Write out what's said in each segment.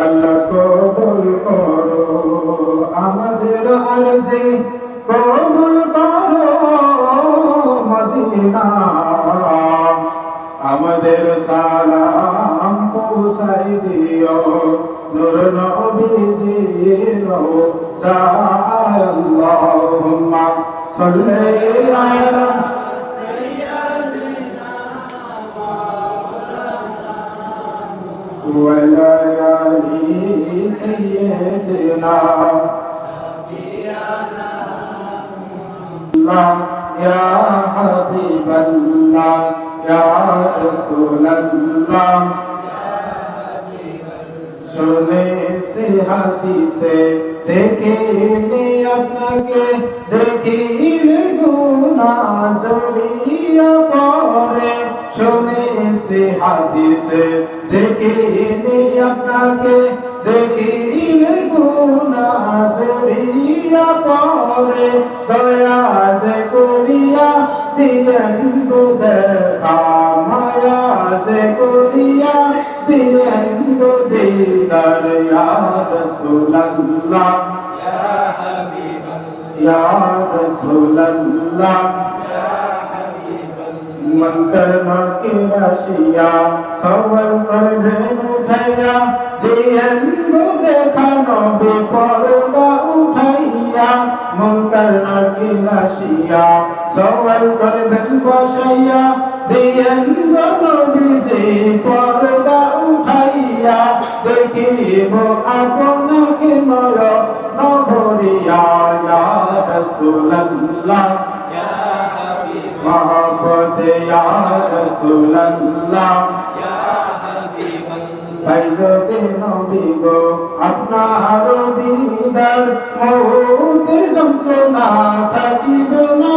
আল্লাহ কবুল করো। আমাদের আরজি কবুল করো, মদিনা। আমাদের সালাম পৌঁছাই দিও। নূর নবীজির রওজায় আল্লাহুম্মা সাল্লি আলা وعلى آل سيدنا الله يا حبيب الله يا رسول الله শুনেছি হাদিসে দেখিনি আপনাকে দেখিলে গুনা জড়িয়া পরে সে হাদিসে দেখিনি আপনাকে দেখিলে গুনা জড়িয়া পরে দয়া যে করিয়া দিলেন দেখা মায়া যে করিয়া দিলেন দিদার ইয়া রাসূলুল্লাহ। ইয়া হাবিবাল্লাহ। ইয়া রাসূলুল্লাহ। ইয়া মক্কর মাকে রাশিয়া সবর করবে উঠাইয়া দিয়েঙ্গ দেখানো বিপরদা উঠাইয়া মঙ্কর মাকে রাশিয়া সবর করবে বসাইয়া দিয়েঙ্গ নদীজে পরদা উঠাইয়া, দেখিব আপনাকে মর নগরিয়া রসুল্লাহ محبت یا رسول اللہ يا حبيب الله ফাইজতে নবী গো আপনার দিদার মৌতের যন্ত্রণা থাকিবে না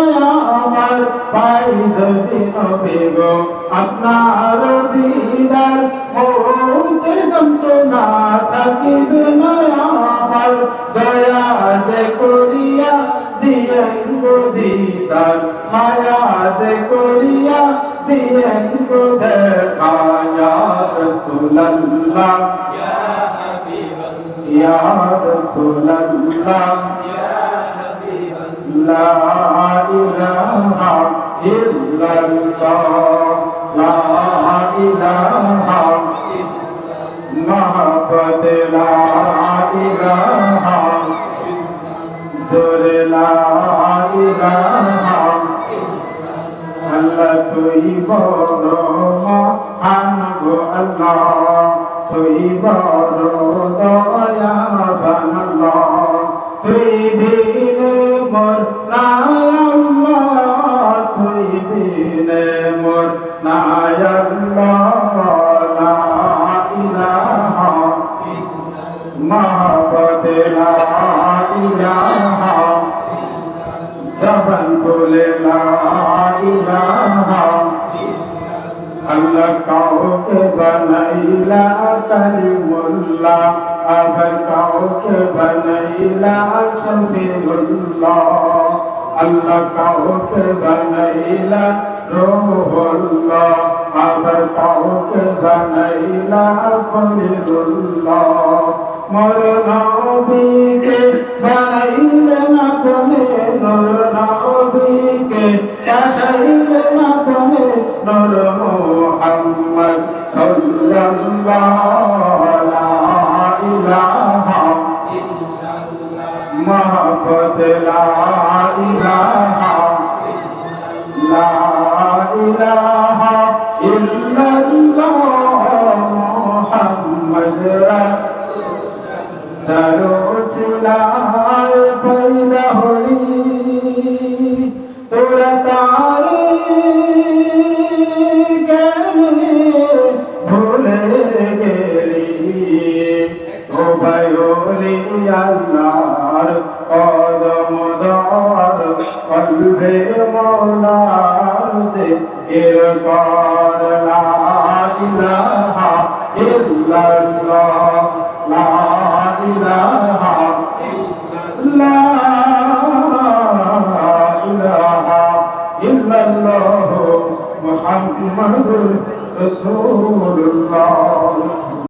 আমার ফাইজতে নবী গো আপনার দিদার মৌতের যন্ত্রণা থাকিবে না আমার দয়া যে করিয়া দিয়েন গো দিদার মায়া যে করিয়া দিয়েন গো দেখা ইয়া রাসূলুল্লাহ ইয়া হাবিবাল্লাহ ইয়া রাসূলুল্লাহ ইয়া হাবিবাল্লাহ লা ইলাহা ইল্লাল্লাহ লা ইলাহা ইল্লাল্লাহ তুই বড় মহান গো আল্লাহ তুই বড় দয়াবান আল্লাহ তুই বিনে মোর আল্লাহ তুই বিনে মোর নাই আল্লাহ লা ইলাহা মহাবত লা ইলাহা জবান বলে লা আল্লাহ কাউকে বানাইলা কালিমুল্লাহ, আবার কাউকে বানাইলা সফিরুল্লাহ আল্লাহ কাউকে বানাইলা রোহুল্লাহ, আবার কাউকে বানাইলা খলিলুল্লাহ। মোর নবীকে বানাইলেন আপনি নূর নবীকে পাঠাইলেন আপনি নূর محبت لا إله لا إله إلا الله محمد رسول ترو سلاي بين هولي تورا تاري ভাইলি আল্লাহর কদম দর কলবে মৌলার যে এর কর লা ইলাহা ইল্লাল্লাহ লা